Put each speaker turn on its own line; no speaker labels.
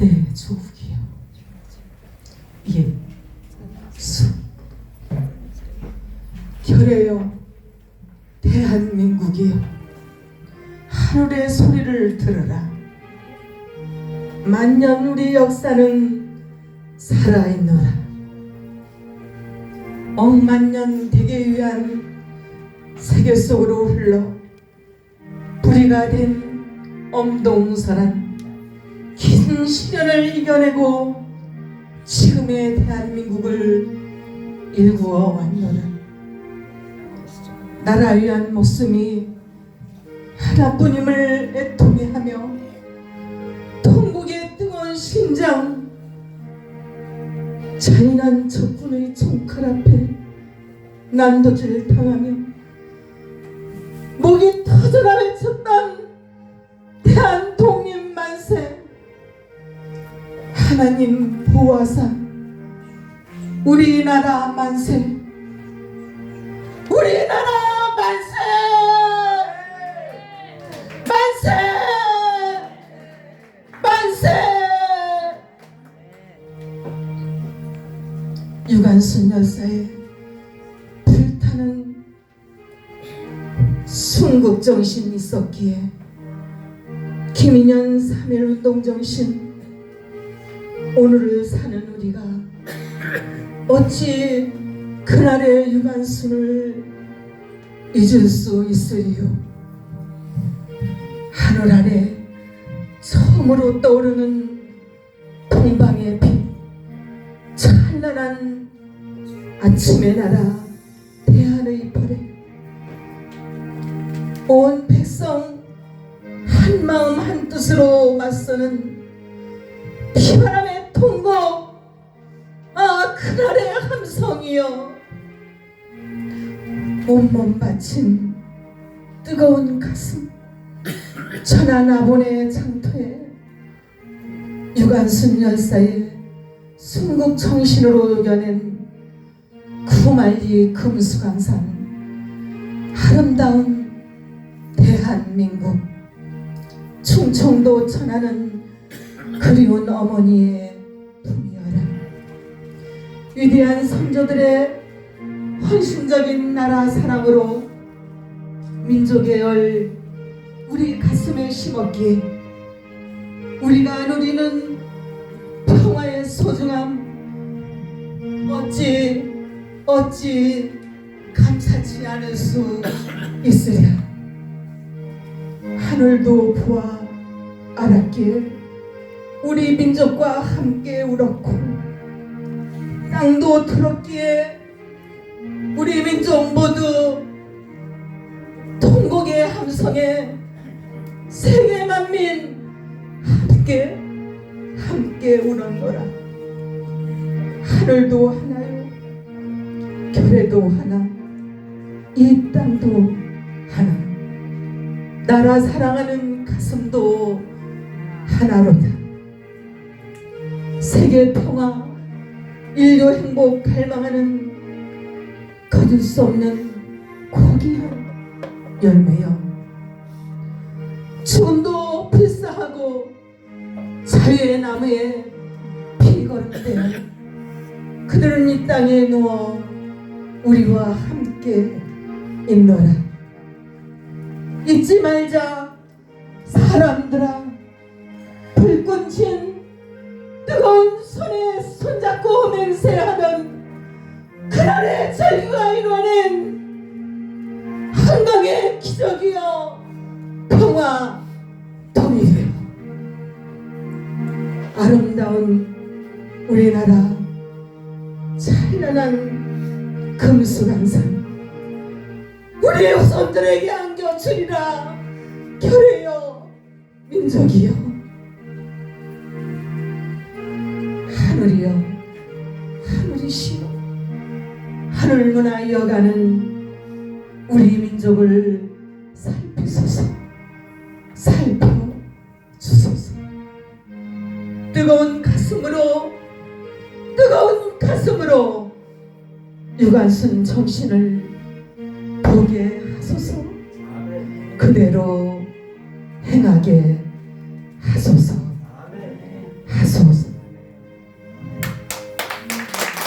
내 조국이여 예수 결해요. 대한민국이여 하늘의 소리를 들어라. 만년 우리 역사는 살아있노라. 억만년 되기 위한 세계 속으로 흘러 불이가 된 엄동설한 긴 시련을 이겨내고 지금의 대한민국을 일구어 왔노라. 나라 위한 목숨이 하나뿐임을 애통해 하며 통곡의 뜨거운 심장 잔인한 적군의 총칼 앞에 난도질 당하며 하나님 보호하사 우리나라 만세. 우리나라 만세. 만세. 만세. 유관순 열사의 불타는 순국 정신이 있었기에 김인현 3.1 운동 정신 오늘을 사는 우리가 어찌 그날의 유관순을 잊을 수 있으리요? 하늘 아래 처음으로 떠오르는 동방의 빛 찬란한 아침의 나라 대한의 벌에 온 백성 한 마음 한 뜻으로 맞서는 아 그날의 함성이여. 온몸 바친 뜨거운 가슴 천안 아본의 장터에 유관순 열사의 순국 정신으로 여낸 구말리 금수강산 아름다운 대한민국. 충청도 천안은 그리운 어머니의 위대한 선조들의 헌신적인 나라 사랑으로 민족의 열 우리 가슴에 심었기에 우리가 누리는 평화의 소중함 어찌 어찌 감사치 않을 수 있으랴. 하늘도 보아 알았기에 우리 민족과 함께 울었고 땅도 들었기에 우리 민족 모두 통곡의 함성에 세계 만민 함께 함께 우는거라. 하늘도 하나요 결에도 하나 이 땅도 하나. 나라 사랑하는 가슴도 하나로다. 세계 평화 인류 행복 갈망하는 거둘 수 없는 고귀한 열매여. 죽음도 필사하고 자유의 나무에 피 걸을 때 그들은 이 땅에 누워 우리와 함께 있노라. 잊지 말자 사람들아. 불꽃인 기적이여 평화 통일이여 아름다운 우리나라 찬란한 금수강산. 우리 후손들에게 안겨주리라. 결의여 민족이여 하늘이여 하늘이시여 하늘 문화 이어가는 우리 민족을 살펴 주소서. 뜨거운 가슴으로 뜨거운 가슴으로 유관순 정신을 보게 하소서. 그대로 행하게 하소서